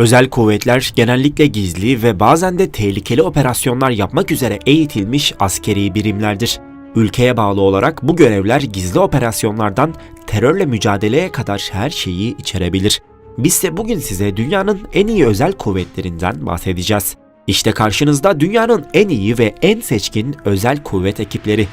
Özel kuvvetler genellikle gizli ve bazen de tehlikeli operasyonlar yapmak üzere eğitilmiş askeri birimlerdir. Ülkeye bağlı olarak bu görevler gizli operasyonlardan terörle mücadeleye kadar her şeyi içerebilir. Biz de bugün size dünyanın en iyi özel kuvvetlerinden bahsedeceğiz. İşte karşınızda dünyanın en iyi ve en seçkin özel kuvvet ekipleri.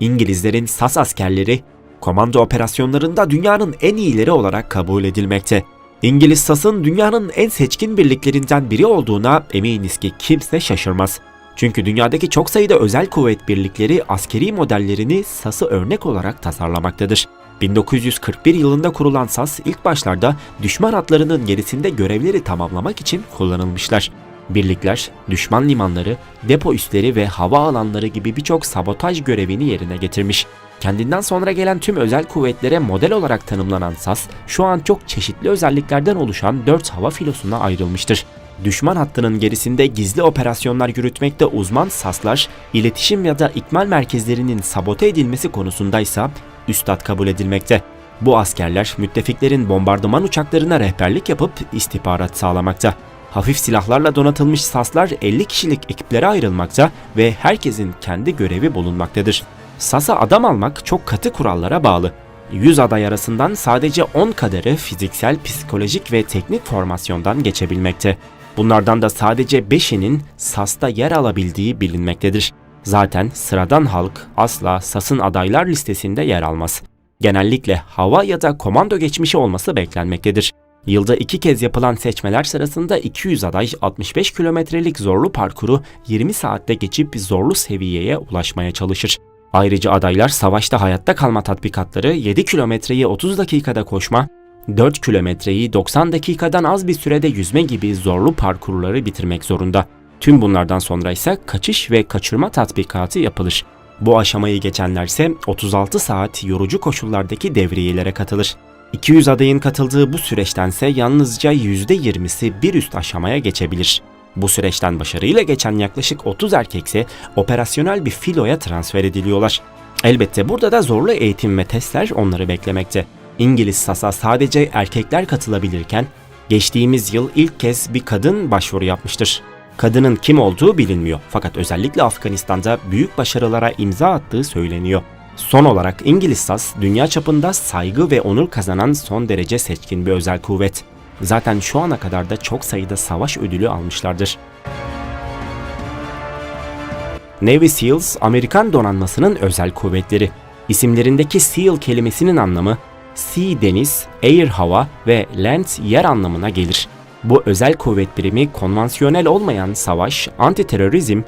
İngilizlerin SAS askerleri komando operasyonlarında dünyanın en iyileri olarak kabul edilmekte. İngiliz SAS'ın dünyanın en seçkin birliklerinden biri olduğuna eminiz ki kimse şaşırmaz. Çünkü dünyadaki çok sayıda özel kuvvet birlikleri askeri modellerini SAS'ı örnek olarak tasarlamaktadır. 1941 yılında kurulan SAS ilk başlarda düşman hatlarının gerisinde görevleri tamamlamak için kullanılmışlar. Birlikler, düşman limanları, depo üsleri ve hava alanları gibi birçok sabotaj görevini yerine getirmiş. Kendinden sonra gelen tüm özel kuvvetlere model olarak tanımlanan SAS, şu an çok çeşitli özelliklerden oluşan 4 hava filosuna ayrılmıştır. Düşman hattının gerisinde gizli operasyonlar yürütmekte uzman SAS'lar, iletişim ya da ikmal merkezlerinin sabote edilmesi konusundaysa üstad kabul edilmekte. Bu askerler müttefiklerin bombardıman uçaklarına rehberlik yapıp istihbarat sağlamakta. Hafif silahlarla donatılmış SAS'lar 50 kişilik ekiplere ayrılmakta ve herkesin kendi görevi bulunmaktadır. SAS'a adam almak çok katı kurallara bağlı. 100 aday arasından sadece 10 kadarı fiziksel, psikolojik ve teknik formasyondan geçebilmekte. Bunlardan da sadece 5'inin SAS'ta yer alabildiği bilinmektedir. Zaten sıradan halk asla SAS'ın adaylar listesinde yer almaz. Genellikle hava ya da komando geçmişi olması beklenmektedir. Yılda iki kez yapılan seçmeler sırasında 200 aday 65 kilometrelik zorlu parkuru 20 saatte geçip zorlu seviyeye ulaşmaya çalışır. Ayrıca adaylar savaşta hayatta kalma tatbikatları 7 kilometreyi 30 dakikada koşma, 4 kilometreyi 90 dakikadan az bir sürede yüzme gibi zorlu parkurları bitirmek zorunda. Tüm bunlardan sonra ise kaçış ve kaçırma tatbikatı yapılır. Bu aşamayı geçenlerse 36 saat yorucu koşullardaki devriyelere katılır. 200 adayın katıldığı bu süreçtense yalnızca %20'si bir üst aşamaya geçebilir. Bu süreçten başarıyla geçen yaklaşık 30 erkekse operasyonel bir filoya transfer ediliyorlar. Elbette burada da zorlu eğitim ve testler onları beklemekte. İngiliz SAS'a sadece erkekler katılabilirken geçtiğimiz yıl ilk kez bir kadın başvuru yapmıştır. Kadının kim olduğu bilinmiyor fakat özellikle Afganistan'da büyük başarılara imza attığı söyleniyor. Son olarak İngiliz SAS dünya çapında saygı ve onur kazanan son derece seçkin bir özel kuvvet. Zaten şu ana kadar da çok sayıda savaş ödülü almışlardır. Navy SEALs, Amerikan donanmasının özel kuvvetleri. İsimlerindeki SEAL kelimesinin anlamı Sea deniz, Air hava ve Land yer anlamına gelir. Bu özel kuvvet birimi konvansiyonel olmayan savaş, antiterörizm,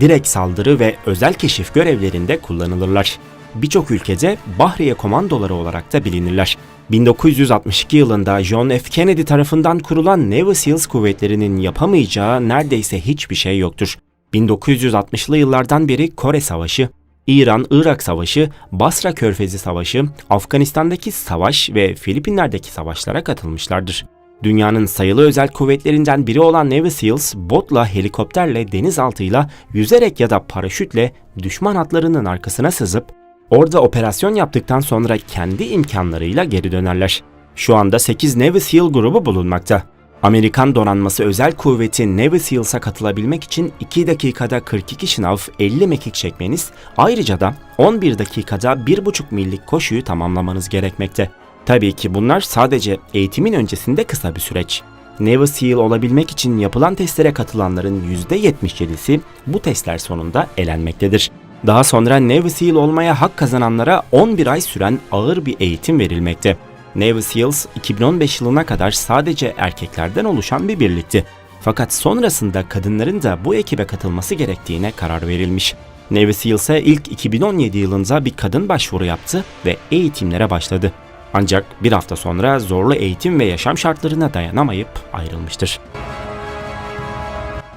direkt saldırı ve özel keşif görevlerinde kullanılırlar. Birçok ülkede Bahriye komandoları olarak da bilinirler. 1962 yılında John F. Kennedy tarafından kurulan Navy SEALs kuvvetlerinin yapamayacağı neredeyse hiçbir şey yoktur. 1960'lı yıllardan beri Kore Savaşı, İran-Irak Savaşı, Basra Körfezi Savaşı, Afganistan'daki savaş ve Filipinler'deki savaşlara katılmışlardır. Dünyanın sayılı özel kuvvetlerinden biri olan Navy SEALs, botla, helikopterle, denizaltıyla, yüzerek ya da paraşütle düşman hatlarının arkasına sızıp orada operasyon yaptıktan sonra kendi imkanlarıyla geri dönerler. Şu anda 8 Navy SEAL grubu bulunmakta. Amerikan donanması özel kuvveti Navy SEALs'a katılabilmek için 2 dakikada 42 şınav 50 mekik çekmeniz, ayrıca da 11 dakikada 1,5 millik koşuyu tamamlamanız gerekmekte. Tabii ki bunlar sadece eğitimin öncesinde kısa bir süreç. Navy SEAL olabilmek için yapılan testlere katılanların %77'si bu testler sonunda elenmektedir. Daha sonra Navy SEAL olmaya hak kazananlara 11 ay süren ağır bir eğitim verilmekte. Navy SEALs 2015 yılına kadar sadece erkeklerden oluşan bir birlikti. Fakat sonrasında kadınların da bu ekibe katılması gerektiğine karar verilmiş. Navy SEALs'e ilk 2017 yılında bir kadın başvuru yaptı ve eğitimlere başladı. Ancak bir hafta sonra zorlu eğitim ve yaşam şartlarına dayanamayıp ayrılmıştır.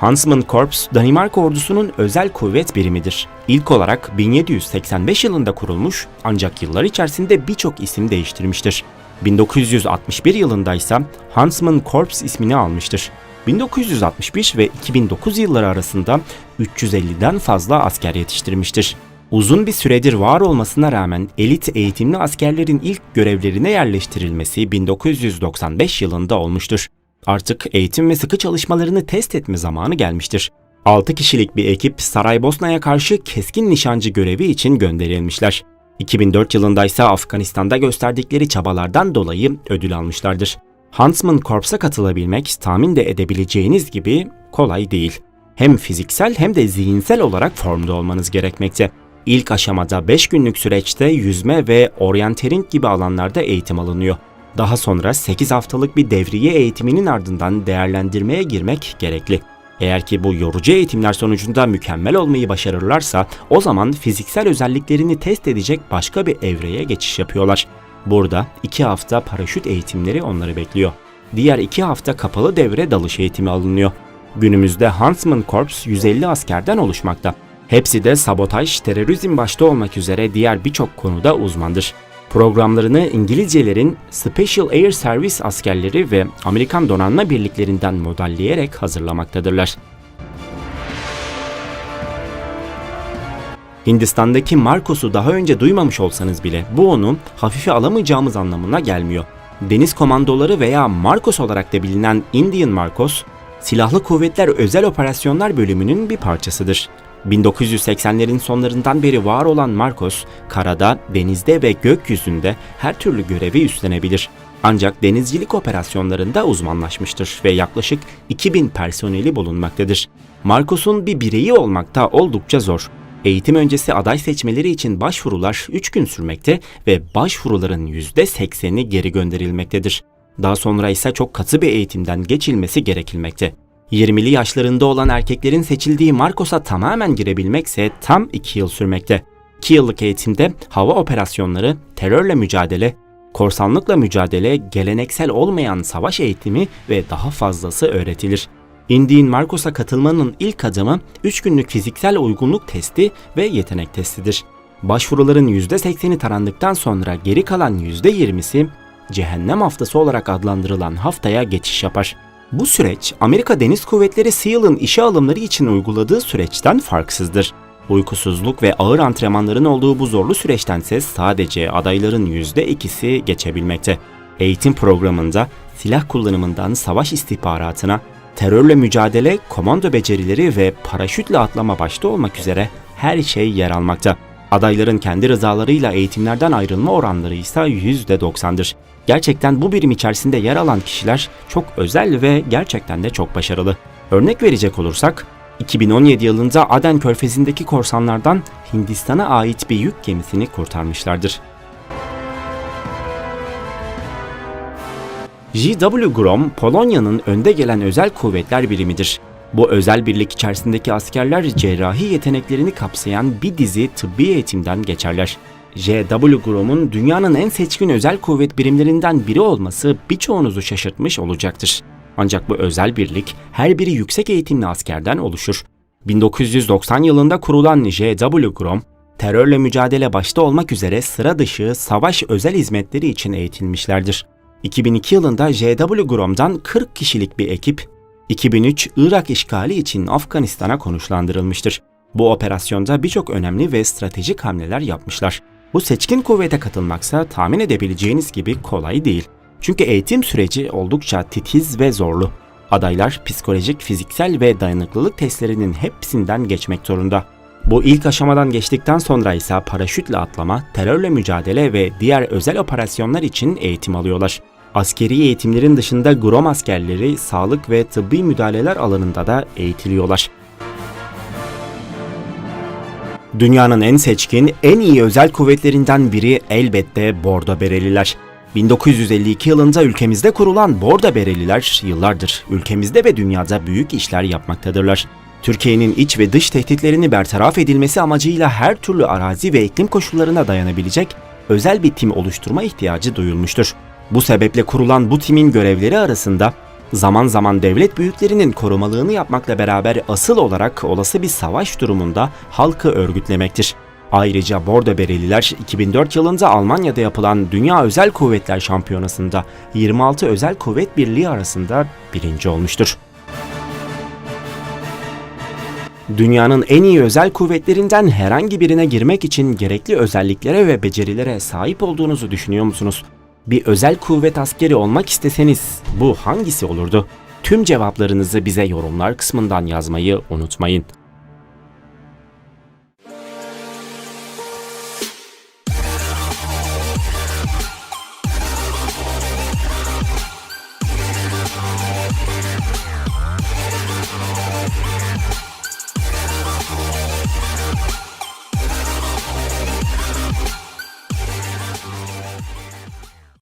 Huntsman Corps, Danimarka ordusunun özel kuvvet birimidir. İlk olarak 1785 yılında kurulmuş ancak yıllar içerisinde birçok isim değiştirmiştir. 1961 yılında ise Huntsman Corps ismini almıştır. 1961 ve 2009 yılları arasında 350'den fazla asker yetiştirmiştir. Uzun bir süredir var olmasına rağmen elit eğitimli askerlerin ilk görevlerine yerleştirilmesi 1995 yılında olmuştur. Artık eğitim ve sıkı çalışmalarını test etme zamanı gelmiştir. 6 kişilik bir ekip Saraybosna'ya karşı keskin nişancı görevi için gönderilmişler. 2004 yılında ise Afganistan'da gösterdikleri çabalardan dolayı ödül almışlardır. Huntsman Corps'a katılabilmek tahmin de edebileceğiniz gibi kolay değil. Hem fiziksel hem de zihinsel olarak formda olmanız gerekmekte. İlk aşamada 5 günlük süreçte yüzme ve orienteering gibi alanlarda eğitim alınıyor. Daha sonra 8 haftalık bir devriye eğitiminin ardından değerlendirmeye girmek gerekli. Eğer ki bu yorucu eğitimler sonucunda mükemmel olmayı başarırlarsa o zaman fiziksel özelliklerini test edecek başka bir evreye geçiş yapıyorlar. Burada 2 hafta paraşüt eğitimleri onları bekliyor. Diğer 2 hafta kapalı devre dalış eğitimi alınıyor. Günümüzde Huntsman Corps 150 askerden oluşmakta. Hepsi de sabotaj, terörizm başta olmak üzere diğer birçok konuda uzmandır. Programlarını İngilizcelerin Special Air Service askerleri ve Amerikan donanma birliklerinden modelleyerek hazırlamaktadırlar. Hindistan'daki Marcos'u daha önce duymamış olsanız bile bu onu hafife alamayacağımız anlamına gelmiyor. Deniz komandoları veya Marcos olarak da bilinen Indian Marcos, Silahlı Kuvvetler Özel Operasyonlar Bölümünün bir parçasıdır. 1980'lerin sonlarından beri var olan Marcos, karada, denizde ve gökyüzünde her türlü görevi üstlenebilir. Ancak denizcilik operasyonlarında uzmanlaşmıştır ve yaklaşık 2000 personeli bulunmaktadır. Marcos'un bir bireyi olmakta oldukça zor. Eğitim öncesi aday seçmeleri için başvurular 3 gün sürmekte ve başvuruların %80'i geri gönderilmektedir. Daha sonra ise çok katı bir eğitimden geçilmesi gerekilmekte. 20'li yaşlarında olan erkeklerin seçildiği Marcos'a tamamen girebilmekse tam 2 yıl sürmekte. 2 yıllık eğitimde hava operasyonları, terörle mücadele, korsanlıkla mücadele, geleneksel olmayan savaş eğitimi ve daha fazlası öğretilir. Indian Marcos'a katılmanın ilk adımı 3 günlük fiziksel uygunluk testi ve yetenek testidir. Başvuruların %80'i tarandıktan sonra geri kalan %20'si cehennem haftası olarak adlandırılan haftaya geçiş yapar. Bu süreç Amerika Deniz Kuvvetleri SEAL'ın işe alımları için uyguladığı süreçten farksızdır. Uykusuzluk ve ağır antrenmanların olduğu bu zorlu süreçtense sadece adayların %2'si geçebilmekte. Eğitim programında silah kullanımından savaş istihbaratına, terörle mücadele, komando becerileri ve paraşütle atlama başta olmak üzere her şey yer almakta. Adayların kendi rızalarıyla eğitimlerden ayrılma oranları ise %90'dır. Gerçekten bu birim içerisinde yer alan kişiler çok özel ve gerçekten de çok başarılı. Örnek verecek olursak, 2017 yılında Aden Körfezi'ndeki korsanlardan Hindistan'a ait bir yük gemisini kurtarmışlardır. JW Grom, Polonya'nın önde gelen özel kuvvetler birimidir. Bu özel birlik içerisindeki askerler cerrahi yeteneklerini kapsayan bir dizi tıbbi eğitimden geçerler. JW Grom'un dünyanın en seçkin özel kuvvet birimlerinden biri olması birçoğunuzu şaşırtmış olacaktır. Ancak bu özel birlik her biri yüksek eğitimli askerden oluşur. 1990 yılında kurulan JW Grom, terörle mücadele başta olmak üzere sıra dışı savaş özel hizmetleri için eğitilmişlerdir. 2002 yılında JW Grom'dan 40 kişilik bir ekip 2003 Irak işgali için Afganistan'a konuşlandırılmıştır. Bu operasyonda birçok önemli ve stratejik hamleler yapmışlar. Bu seçkin kuvvete katılmaksa tahmin edebileceğiniz gibi kolay değil. Çünkü eğitim süreci oldukça titiz ve zorlu. Adaylar psikolojik, fiziksel ve dayanıklılık testlerinin hepsinden geçmek zorunda. Bu ilk aşamadan geçtikten sonra ise paraşütle atlama, terörle mücadele ve diğer özel operasyonlar için eğitim alıyorlar. Askeri eğitimlerin dışında Grom askerleri sağlık ve tıbbi müdahaleler alanında da eğitiliyorlar. Dünyanın en seçkin, en iyi özel kuvvetlerinden biri elbette Bordo Bereliler. 1952 yılında ülkemizde kurulan Bordo Bereliler yıllardır ülkemizde ve dünyada büyük işler yapmaktadırlar. Türkiye'nin iç ve dış tehditlerini bertaraf edilmesi amacıyla her türlü arazi ve iklim koşullarına dayanabilecek özel bir tim oluşturma ihtiyacı duyulmuştur. Bu sebeple kurulan bu timin görevleri arasında zaman zaman devlet büyüklerinin korumalığını yapmakla beraber asıl olarak olası bir savaş durumunda halkı örgütlemektir. Ayrıca Bordo Bereliler 2004 yılında Almanya'da yapılan Dünya Özel Kuvvetler Şampiyonası'nda 26 özel kuvvet birliği arasında birinci olmuştur. Dünyanın en iyi özel kuvvetlerinden herhangi birine girmek için gerekli özelliklere ve becerilere sahip olduğunuzu düşünüyor musunuz? Bir özel kuvvet askeri olmak isteseniz bu hangisi olurdu? Tüm cevaplarınızı bize yorumlar kısmından yazmayı unutmayın.